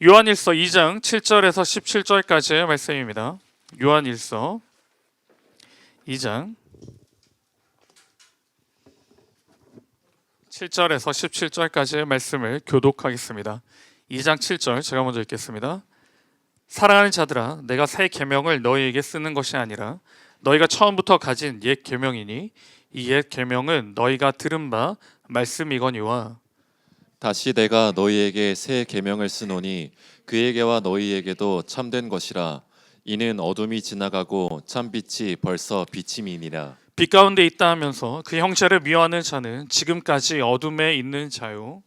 요한일서 2장 7절에서 17절까지의 말씀입니다. 요한일서 2장 7절에서 17절까지의 말씀을 교독하겠습니다. 2장 7절 제가 먼저 읽겠습니다. 사랑하는 자들아 내가 새 계명을 너희에게 쓰는 것이 아니라 너희가 처음부터 가진 옛 계명이니 이 옛 계명은 너희가 들은 바 말씀이거니와 다시 내가 너희에게 새 계명을 쓰노니 그에게와 너희에게도 참된 것이라. 이는 어둠이 지나가고 참 빛이 벌써 비침이니라. 빛 가운데 있다 하면서 그 형제를 미워하는 자는 지금까지 어둠에 있는 자요.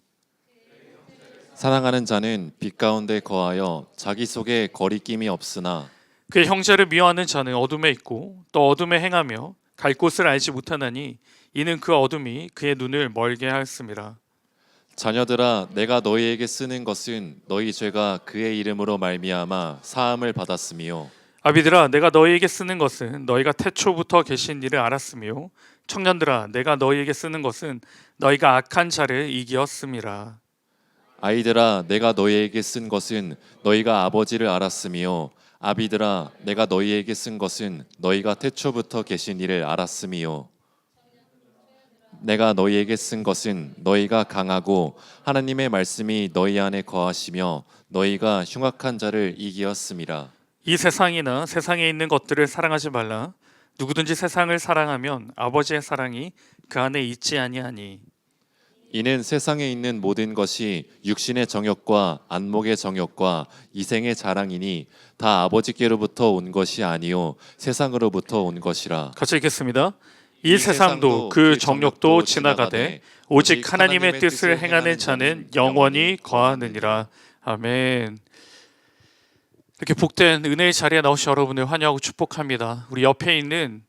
사랑하는 자는 빛 가운데 거하여 자기 속에 거리낌이 없으나 그 형제를 미워하는 자는 어둠에 있고 또 어둠에 행하며 갈 곳을 알지 못하나니 이는 그 어둠이 그의 눈을 멀게 하였습니다. 자녀들아 내가 너희에게 쓰는 것은 너희 죄가 그의 이름으로 말미암아 사함을 받았으며 아비들아 내가 너희에게 쓰는 것은 너희가 태초부터 계신 일을 알았으며 청년들아 내가 너희에게 쓰는 것은 너희가 악한 자를 이기었음이라. 아이들아 내가 너희에게 쓴 것은 너희가 아버지를 알았으며 아비들아 내가 너희에게 쓴 것은 너희가 태초부터 계신 이를 알았으며 내가 너희에게 쓴 것은 너희가 강하고 하나님의 말씀이 너희 안에 거하시며 너희가 흉악한 자를 이기었음이라 이 세상이나 세상에 있는 것들을 사랑하지 말라. 누구든지 세상을 사랑하면 아버지의 사랑이 그 안에 있지 아니하니. 이는 세상에 있는 모든 것이 육신의 정욕과 안목의 정욕과 이생의 자랑이니 다 아버지께로부터 온 것이 아니요 세상으로부터 온 것이라 같이 읽겠습니다. 이 세상도 그 정욕도 지나가되 오직 하나님의 뜻을 행하는 자는 영원히 거하느니라. 아멘. 이렇게 복된 은혜의 자리에 나오신 여러분을 환영하고 축복합니다. 우리 옆에 있는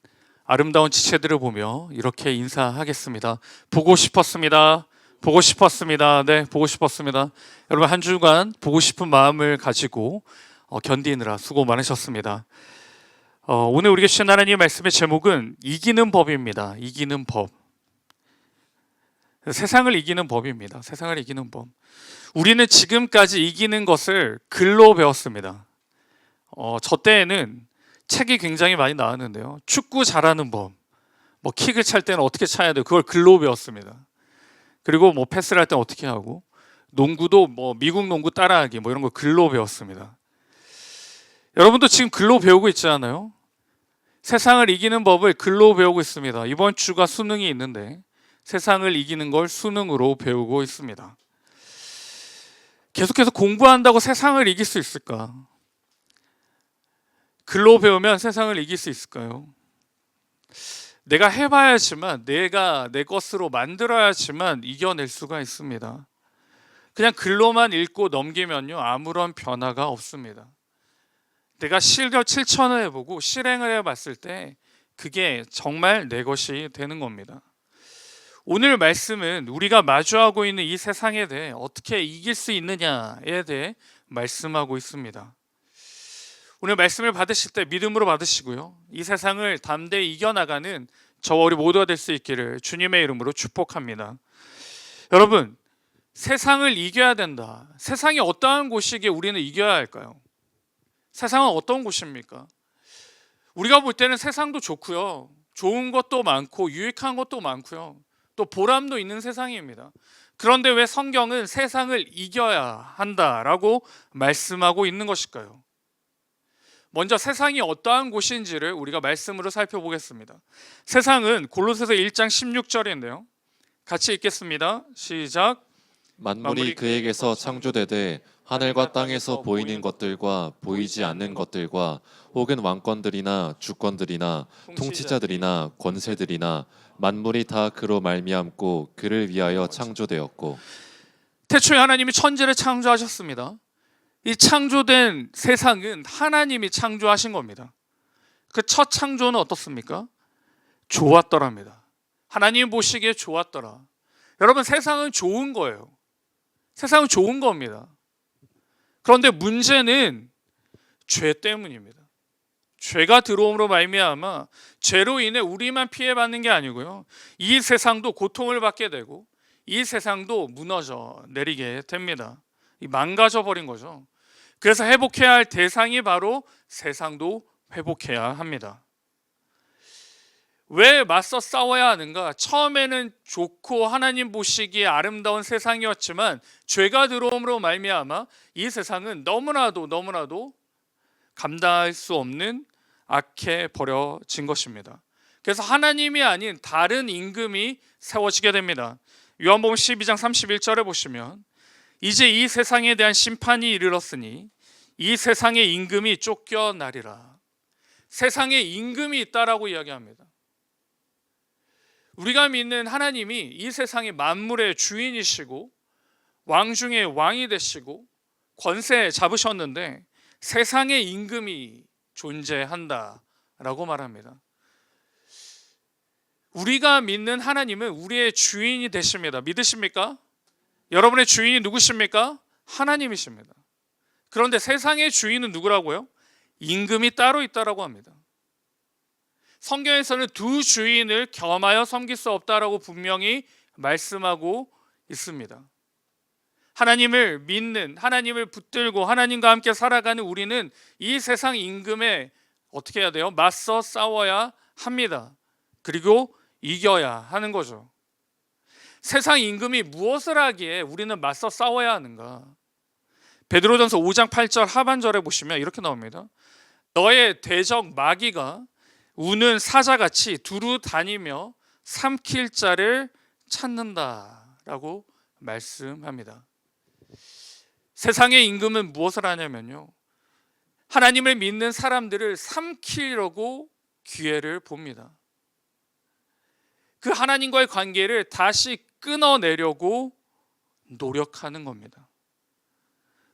아름다운 지체들을 보며 이렇게 인사하겠습니다. 보고 싶었습니다. 보고 싶었습니다. 네, 보고 싶었습니다. 여러분 한 주간 보고 싶은 마음을 가지고 어, 견디느라 수고 많으셨습니다. 어, 오늘 우리가 주신 하나님의 말씀의 제목은 이기는 법입니다. 이기는 법. 세상을 이기는 법입니다. 세상을 이기는 법. 우리는 지금까지 이기는 것을 글로 배웠습니다. 어, 저 때에는 책이 굉장히 많이 나왔는데요. 축구 잘하는 법. 뭐 킥을 찰 때는 어떻게 차야 돼요? 그걸 글로 배웠습니다. 그리고 뭐 패스를 할 때는 어떻게 하고 농구도 뭐 미국 농구 따라하기 뭐 이런 거 글로 배웠습니다. 여러분도 지금 글로 배우고 있지 않아요? 세상을 이기는 법을 글로 배우고 있습니다. 이번 주가 수능이 있는데 세상을 이기는 걸 수능으로 배우고 있습니다. 계속해서 공부한다고 세상을 이길 수 있을까? 글로 배우면 세상을 이길 수 있을까요? 내가 해봐야지만 내가 내 것으로 만들어야지만 이겨낼 수가 있습니다. 그냥 글로만 읽고 넘기면요 아무런 변화가 없습니다. 내가 실력 실천을 해보고 실행을 해봤을 때 그게 정말 내 것이 되는 겁니다. 오늘 말씀은 우리가 마주하고 있는 이 세상에 대해 어떻게 이길 수 있느냐에 대해 말씀하고 있습니다. 오늘 말씀을 받으실 때 믿음으로 받으시고요. 이 세상을 담대히 이겨나가는 저와 우리 모두가 될 수 있기를 주님의 이름으로 축복합니다. 여러분, 세상을 이겨야 된다. 세상이 어떠한 곳이기에 우리는 이겨야 할까요? 세상은 어떤 곳입니까? 우리가 볼 때는 세상도 좋고요. 좋은 것도 많고 유익한 것도 많고요. 또 보람도 있는 세상입니다. 그런데 왜 성경은 세상을 이겨야 한다라고 말씀하고 있는 것일까요? 먼저 세상이 어떠한 곳인지를 우리가 말씀으로 살펴보겠습니다. 세상은 골로새서 1장 16절인데요. 같이 읽겠습니다. 시작. 만물이 그에게서 창조되되 하늘과 땅에서 보이는 것들과 보이지 않는 것들과 혹은 왕권들이나 주권들이나 통치자들이나 권세들이나 만물이 다 그로 말미암고 그를 위하여 창조되었고 태초에 하나님이 천지를 창조하셨습니다. 이 창조된 세상은 하나님이 창조하신 겁니다. 그 첫 창조는 어떻습니까? 좋았더랍니다. 하나님 보시기에 좋았더라. 여러분 세상은 좋은 거예요. 세상은 좋은 겁니다. 그런데 문제는 죄 때문입니다. 죄가 들어옴으로 말미암아 죄로 인해 우리만 피해받는 게 아니고요. 이 세상도 고통을 받게 되고 이 세상도 무너져 내리게 됩니다. 이 망가져 버린 거죠. 그래서 회복해야 할 대상이 바로 세상도 회복해야 합니다. 왜 맞서 싸워야 하는가? 처음에는 좋고 하나님 보시기에 아름다운 세상이었지만 죄가 들어옴으로 말미암아 이 세상은 너무나도 너무나도 감당할 수 없는 악해 버려진 것입니다. 그래서 하나님이 아닌 다른 임금이 세워지게 됩니다. 요한복음 12장 31절에 보시면 이제 이 세상에 대한 심판이 이르렀으니 이 세상의 임금이 쫓겨나리라. 세상에 임금이 있다라고 이야기합니다. 우리가 믿는 하나님이 이 세상의 만물의 주인이시고 왕 중에 왕이 되시고 권세 잡으셨는데 세상의 임금이 존재한다라고 말합니다. 우리가 믿는 하나님은 우리의 주인이 되십니다. 믿으십니까? 여러분의 주인이 누구십니까? 하나님이십니다. 그런데 세상의 주인은 누구라고요? 임금이 따로 있다라고 합니다. 성경에서는 두 주인을 겸하여 섬길 수 없다라고 분명히 말씀하고 있습니다. 하나님을 믿는 하나님을 붙들고 하나님과 함께 살아가는 우리는 이 세상 임금에 어떻게 해야 돼요? 맞서 싸워야 합니다. 그리고 이겨야 하는 거죠. 세상 임금이 무엇을 하기에 우리는 맞서 싸워야 하는가? 베드로전서 5장 8절 하반절에 보시면 이렇게 나옵니다. 너의 대적 마귀가 우는 사자같이 두루 다니며 삼킬 자를 찾는다라고 말씀합니다. 세상의 임금은 무엇을 하냐면요. 하나님을 믿는 사람들을 삼키려고 기회를 봅니다. 그 하나님과의 관계를 다시 끊어내려고 노력하는 겁니다.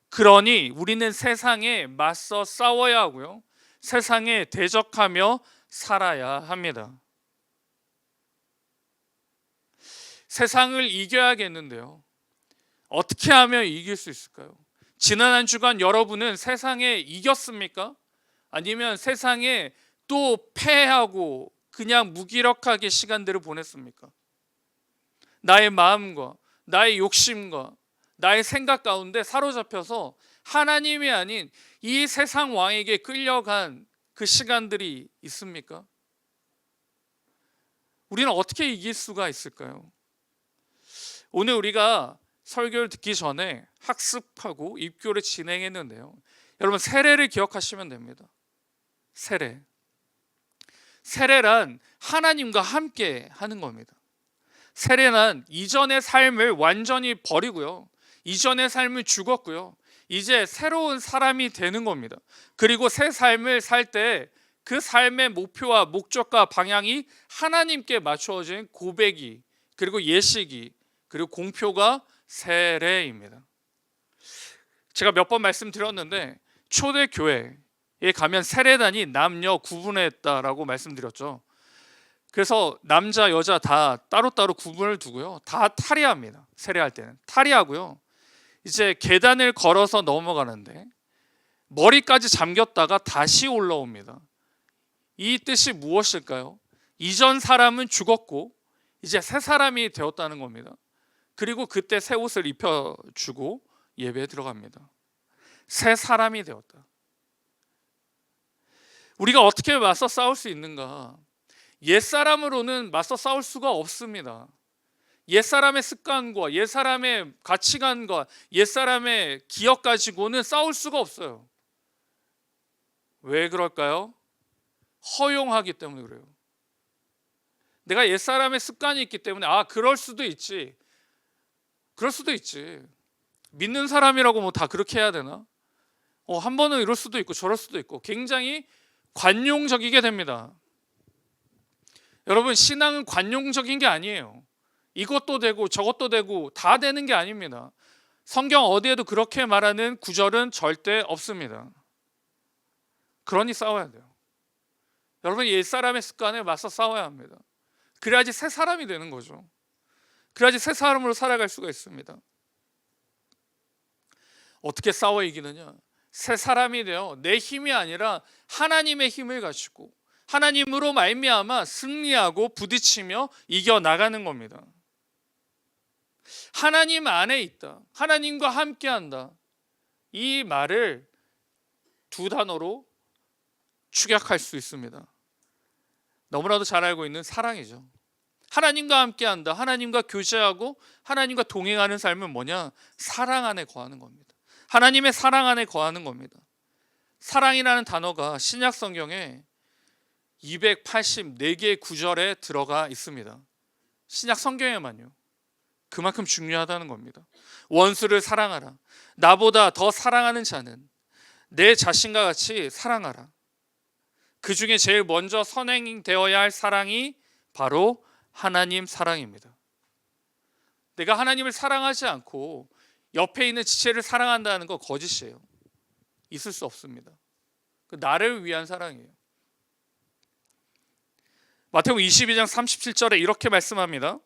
그러니 우리는 세상에 맞서 싸워야 하고요. 세상에 대적하며 살아야 합니다. 세상을 이겨야겠는데요. 어떻게 하면 이길 수 있을까요? 지난 한 주간 여러분은 세상에 이겼습니까? 아니면 세상에 또 패하고 그냥 무기력하게 시간들을 보냈습니까? 나의 마음과 나의 욕심과 나의 생각 가운데 사로잡혀서 하나님이 아닌 이 세상 왕에게 끌려간 그 시간들이 있습니까? 우리는 어떻게 이길 수가 있을까요? 오늘 우리가 설교를 듣기 전에 학습하고 입교를 진행했는데요. 여러분 세례를 기억하시면 됩니다. 세례. 세례란 하나님과 함께 하는 겁니다. 세례는 이전의 삶을 완전히 버리고요. 이전의 삶을 죽었고요. 이제 새로운 사람이 되는 겁니다. 그리고 새 삶을 살 때 그 삶의 목표와 목적과 방향이 하나님께 맞추어진 고백이 그리고 예식이 그리고 공표가 세례입니다. 제가 몇 번 말씀드렸는데 초대 교회에 가면 세례단이 남녀 구분했다라고 말씀드렸죠. 그래서 남자 여자 다 따로따로 구분을 두고요. 다 탈의합니다. 세례할 때는 탈의하고요. 이제 계단을 걸어서 넘어가는데 머리까지 잠겼다가 다시 올라옵니다. 이 뜻이 무엇일까요? 이전 사람은 죽었고 이제 새 사람이 되었다는 겁니다. 그리고 그때 새 옷을 입혀주고 예배에 들어갑니다. 새 사람이 되었다. 우리가 어떻게 맞서 싸울 수 있는가? 옛 사람으로는 맞서 싸울 수가 없습니다. 옛 사람의 습관과 옛 사람의 가치관과 옛 사람의 기억 가지고는 싸울 수가 없어요. 왜 그럴까요? 허용하기 때문에 그래요. 내가 옛 사람의 습관이 있기 때문에 아 그럴 수도 있지. 그럴 수도 있지. 믿는 사람이라고 뭐 다 그렇게 해야 되나? 어, 한 번은 이럴 수도 있고 저럴 수도 있고 굉장히 관용적이게 됩니다. 여러분 신앙은 관용적인 게 아니에요. 이것도 되고 저것도 되고 다 되는 게 아닙니다. 성경 어디에도 그렇게 말하는 구절은 절대 없습니다. 그러니 싸워야 돼요. 여러분 옛 사람의 습관에 맞서 싸워야 합니다. 그래야지 새 사람이 되는 거죠. 그래야지 새 사람으로 살아갈 수가 있습니다. 어떻게 싸워 이기느냐? 새 사람이 되어 내 힘이 아니라 하나님의 힘을 가지고 하나님으로 말미암아 승리하고 부딪히며 이겨 나가는 겁니다. 하나님 안에 있다. 하나님과 함께 한다. 이 말을 두 단어로 축약할 수 있습니다. 너무나도 잘 알고 있는 사랑이죠. 하나님과 함께 한다. 하나님과 교제하고 하나님과 동행하는 삶은 뭐냐? 사랑 안에 거하는 겁니다. 하나님의 사랑 안에 거하는 겁니다. 사랑이라는 단어가 신약 성경에 284개의 구절에 들어가 있습니다. 신약 성경에만요. 그만큼 중요하다는 겁니다. 원수를 사랑하라. 나보다 더 사랑하는 자는 내 자신과 같이 사랑하라. 그 중에 제일 먼저 선행되어야 할 사랑이 바로 하나님 사랑입니다. 내가 하나님을 사랑하지 않고 옆에 있는 지체를 사랑한다는 거 거짓이에요. 있을 수 없습니다. 그 나를 위한 사랑이에요. 마태복음 22장 37절에 이렇게 말씀합니다.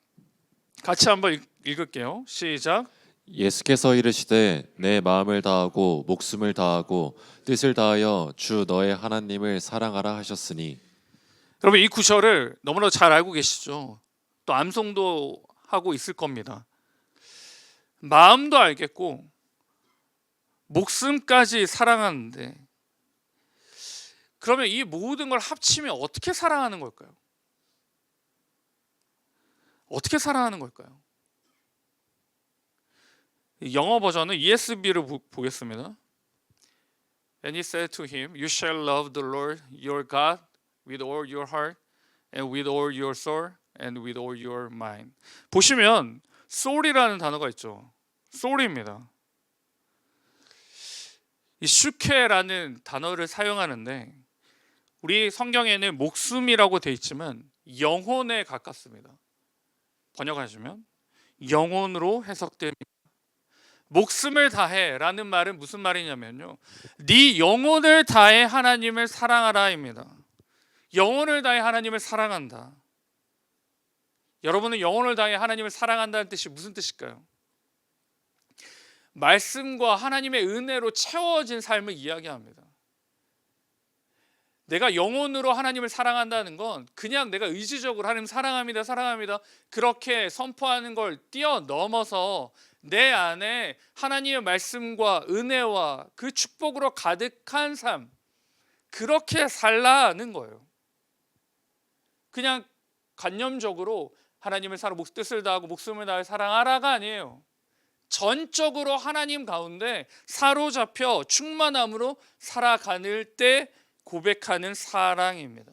같이 한번 읽- 읽을게요. 시작. 예수께서 이르시되 내 마음을 다하고 목숨을 다하고 뜻을 다하여 주 너의 하나님을 사랑하라 하셨으니 여러분 이 구절을 너무나 잘 알고 계시죠. 또 암송도 하고 있을 겁니다. 마음도 알겠고 목숨까지 사랑하는데 그러면 이 모든 걸 합치면 어떻게 사랑하는 걸까요? 어떻게 사랑하는 걸까요? 영어 버전은 ESV를 보겠습니다. And he said to him, You shall love the Lord your God with all your heart and with all your soul and with all your mind. 보시면 soul이라는 단어가 있죠. soul입니다. 이 슈케라는 단어를 사용하는데 우리 성경에는 목숨이라고 돼 있지만 영혼에 가깝습니다. 번역하시면 영혼으로 해석됩니다. 목숨을 다해라는 말은 무슨 말이냐면요. 네 영혼을 다해 하나님을 사랑하라입니다. 영혼을 다해 하나님을 사랑한다. 여러분은 영혼을 다해 하나님을 사랑한다는 뜻이 무슨 뜻일까요? 말씀과 하나님의 은혜로 채워진 삶을 이야기합니다. 내가 영혼으로 하나님을 사랑한다는 건 그냥 내가 의지적으로 하나님 사랑합니다, 사랑합니다. 그렇게 선포하는 걸 뛰어넘어서 내 안에 하나님의 말씀과 은혜와 그 축복으로 가득한 삶, 그렇게 살라는 거예요. 그냥 관념적으로 하나님을 사랑 목 뜻을 다하고 목숨을 다해 사랑하라가 아니에요. 전적으로 하나님 가운데 사로잡혀 충만함으로 살아가는 때 고백하는 사랑입니다.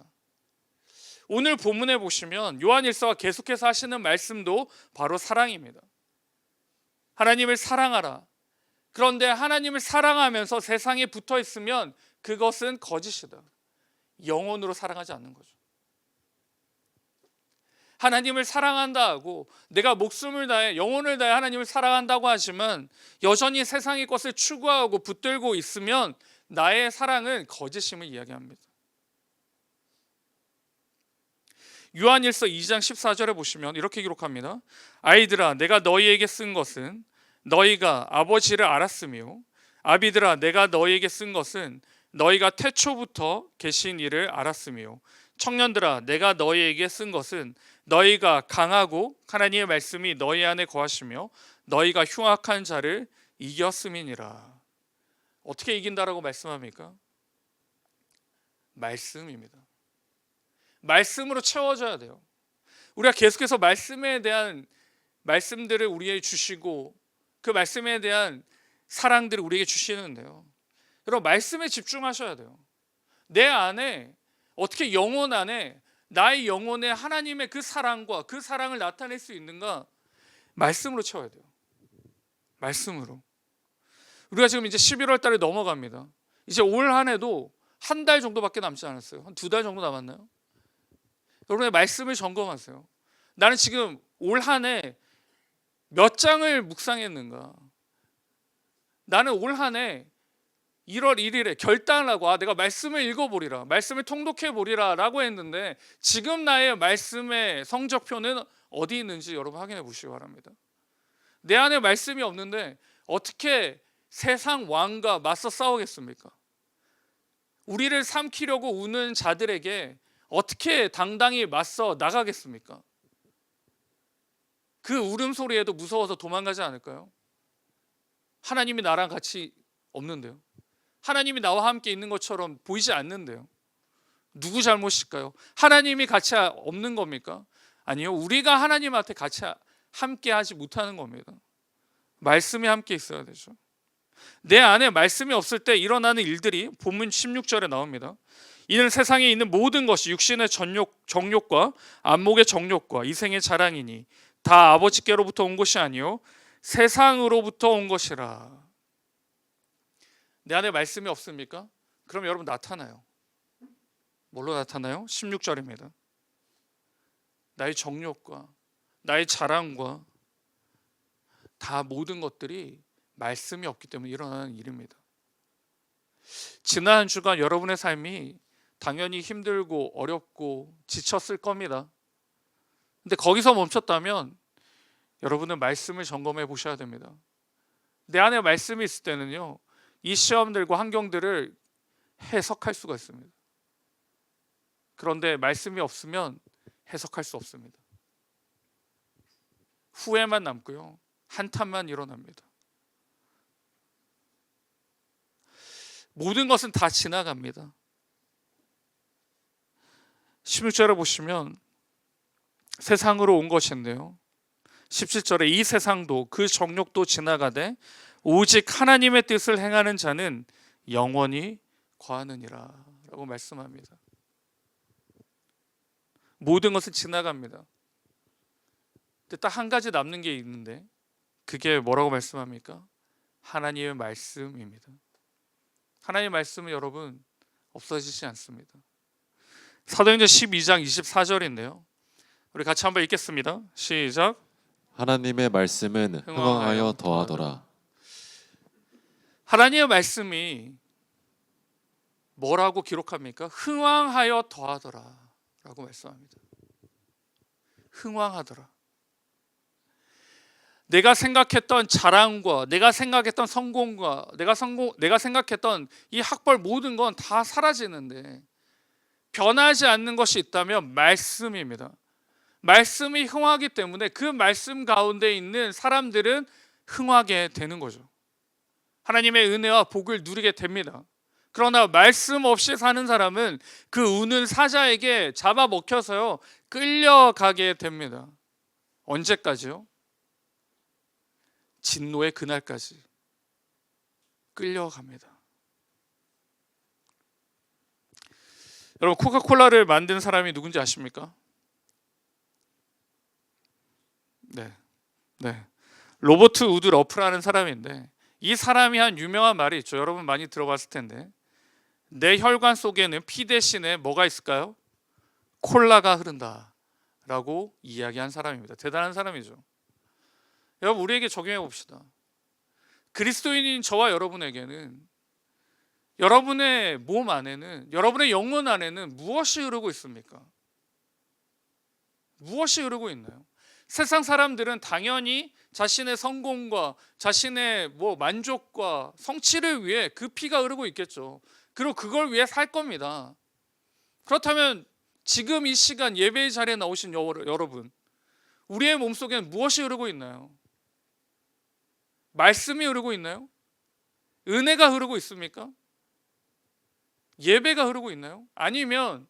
오늘 본문에 보시면 요한일서가 계속해서 하시는 말씀도 바로 사랑입니다. 하나님을 사랑하라. 그런데 하나님을 사랑하면서 세상에 붙어 있으면 그것은 거짓이다. 영혼으로 사랑하지 않는 거죠. 하나님을 사랑한다 하고 내가 목숨을 다해 영혼을 다해 하나님을 사랑한다고 하지만 여전히 세상의 것을 추구하고 붙들고 있으면 나의 사랑은 거짓임을 이야기합니다. 요한일서 2장 14절에 보시면 이렇게 기록합니다. 아이들아 내가 너희에게 쓴 것은 너희가 아버지를 알았으며 아비들아 내가 너희에게 쓴 것은 너희가 태초부터 계신 이를 알았으며 청년들아 내가 너희에게 쓴 것은 너희가 강하고 하나님의 말씀이 너희 안에 거하시며 너희가 흉악한 자를 이겼음이니라. 어떻게 이긴다라고 말씀합니까? 말씀입니다. 말씀으로 채워져야 돼요. 우리가 계속해서 말씀에 대한 말씀들을 우리에게 주시고 그 말씀에 대한 사랑들을 우리에게 주시는데요. 여러분 말씀에 집중하셔야 돼요. 내 안에 어떻게 영혼 안에 나의 영혼에 하나님의 그 사랑과 그 사랑을 나타낼 수 있는가? 말씀으로 채워야 돼요. 말씀으로. 우리가 지금 이제 11월 달에 넘어갑니다. 이제 올 한 해도 한 달 정도밖에 남지 않았어요. 한 두 달 정도 남았나요? 여러분의 말씀을 점검하세요. 나는 지금 올 한 해 몇 장을 묵상했는가? 나는 올 한 해 1월 1일에 결단을 하고 아 내가 말씀을 읽어보리라 말씀을 통독해 보리라라고 했는데 지금 나의 말씀의 성적표는 어디 있는지 여러분 확인해 보시기 바랍니다. 내 안에 말씀이 없는데 어떻게 세상 왕과 맞서 싸우겠습니까? 우리를 삼키려고 우는 자들에게 어떻게 당당히 맞서 나가겠습니까? 그 울음소리에도 무서워서 도망가지 않을까요? 하나님이 나랑 같이 없는데요. 하나님이 나와 함께 있는 것처럼 보이지 않는데요. 누구 잘못일까요? 하나님이 같이 없는 겁니까? 아니요. 우리가 하나님한테 같이 함께 하지 못하는 겁니다. 말씀이 함께 있어야 되죠. 내 안에 말씀이 없을 때 일어나는 일들이 본문 16절에 나옵니다. 이는 세상에 있는 모든 것이 육신의 정욕과 안목의 정욕과 이생의 자랑이니 다 아버지께로부터 온 것이 아니요 세상으로부터 온 것이라. 내 안에 말씀이 없습니까? 그럼 여러분 나타나요. 뭘로 나타나요? 16절입니다. 나의 정욕과 나의 자랑과 다 모든 것들이 말씀이 없기 때문에 일어나는 일입니다. 지난 한 주간 여러분의 삶이 당연히 힘들고 어렵고 지쳤을 겁니다. 근데 거기서 멈췄다면 여러분은 말씀을 점검해 보셔야 됩니다. 내 안에 말씀이 있을 때는요, 이 시험들과 환경들을 해석할 수가 있습니다. 그런데 말씀이 없으면 해석할 수 없습니다. 후회만 남고요, 한탄만 일어납니다. 모든 것은 다 지나갑니다. 16절에 보시면 세상으로 온 것인데요. 17절에 이 세상도 그 정욕도 지나가되 오직 하나님의 뜻을 행하는 자는 영원히 거하느니라 라고 말씀합니다. 모든 것은 지나갑니다. 근데 딱 한 가지 남는 게 있는데 그게 뭐라고 말씀합니까? 하나님의 말씀입니다. 하나님의 말씀은 여러분 없어지지 않습니다. 사도행전 12장 24절인데요. 우리 같이 한번 읽겠습니다. 시작. 하나님의 말씀은 흥왕하여 더하더라. 하나님의 말씀이 뭐라고 기록합니까? 흥왕하여 더하더라라고 말씀합니다. 흥왕하더라. 내가 생각했던 자랑과 내가 생각했던 성공과 내가 성공 내가 생각했던 이 학벌 모든 건 다 사라지는데 변하지 않는 것이 있다면 말씀입니다. 말씀이 흥하기 때문에 그 말씀 가운데 있는 사람들은 흥하게 되는 거죠. 하나님의 은혜와 복을 누리게 됩니다. 그러나 말씀 없이 사는 사람은 그 우는 사자에게 잡아먹혀서요 끌려가게 됩니다. 언제까지요? 진노의 그날까지 끌려갑니다. 여러분 코카콜라를 만든 사람이 누군지 아십니까? 네, 네. 로버트 우드 러프라는 사람인데 이 사람이 한 유명한 말이 있죠. 여러분 많이 들어봤을 텐데 내 혈관 속에는 피 대신에 뭐가 있을까요? 콜라가 흐른다라고 이야기한 사람입니다. 대단한 사람이죠. 여러분 우리에게 적용해 봅시다. 그리스도인인 저와 여러분에게는 여러분의 몸 안에는 여러분의 영혼 안에는 무엇이 흐르고 있습니까? 무엇이 흐르고 있나요? 세상 사람들은 당연히 자신의 성공과 자신의 뭐 만족과 성취를 위해 그 피가 흐르고 있겠죠. 그리고 그걸 위해 살 겁니다. 그렇다면 지금 이 시간 예배의 자리에 나오신 여- 여러분, 우리의 몸속에는 무엇이 흐르고 있나요? 말씀이 흐르고 있나요? 은혜가 흐르고 있습니까? 예배가 흐르고 있나요? 아니면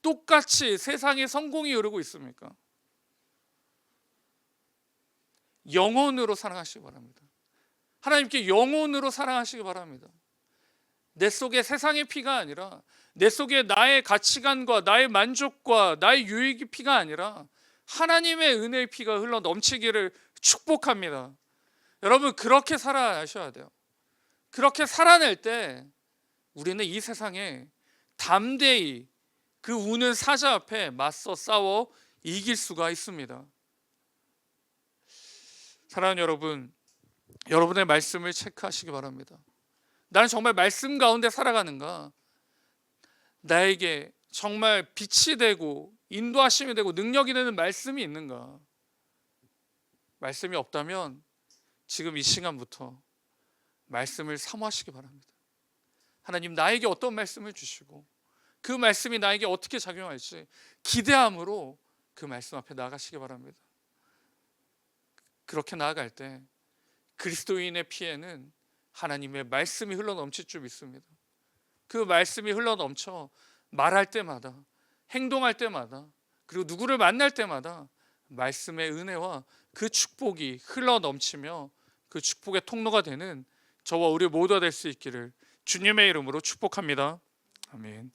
똑같이 세상의 성공이 흐르고 있습니까? 영혼으로 사랑하시기 바랍니다. 하나님께 영혼으로 사랑하시기 바랍니다. 내 속에 세상의 피가 아니라 내 속에 나의 가치관과 나의 만족과 나의 유익의 피가 아니라 하나님의 은혜의 피가 흘러 넘치기를 축복합니다. 여러분 그렇게 살아야셔야 돼요. 그렇게 살아낼 때 우리는 이 세상에 담대히 그 우는 사자 앞에 맞서 싸워 이길 수가 있습니다. 사랑하는 여러분, 여러분의 말씀을 체크하시기 바랍니다. 나는 정말 말씀 가운데 살아가는가? 나에게 정말 빛이 되고 인도하심이 되고 능력이 되는 말씀이 있는가? 말씀이 없다면 지금 이 시간부터 말씀을 사모하시기 바랍니다. 하나님 나에게 어떤 말씀을 주시고 그 말씀이 나에게 어떻게 작용할지 기대함으로 그 말씀 앞에 나가시기 바랍니다. 그렇게 나아갈 때 그리스도인의 피에는 하나님의 말씀이 흘러 넘칠 줄 믿습니다. 그 말씀이 흘러 넘쳐 말할 때마다 행동할 때마다 그리고 누구를 만날 때마다 말씀의 은혜와 그 축복이 흘러 넘치며 그 축복의 통로가 되는 저와 우리 모두가 될 수 있기를 주님의 이름으로 축복합니다. 아멘.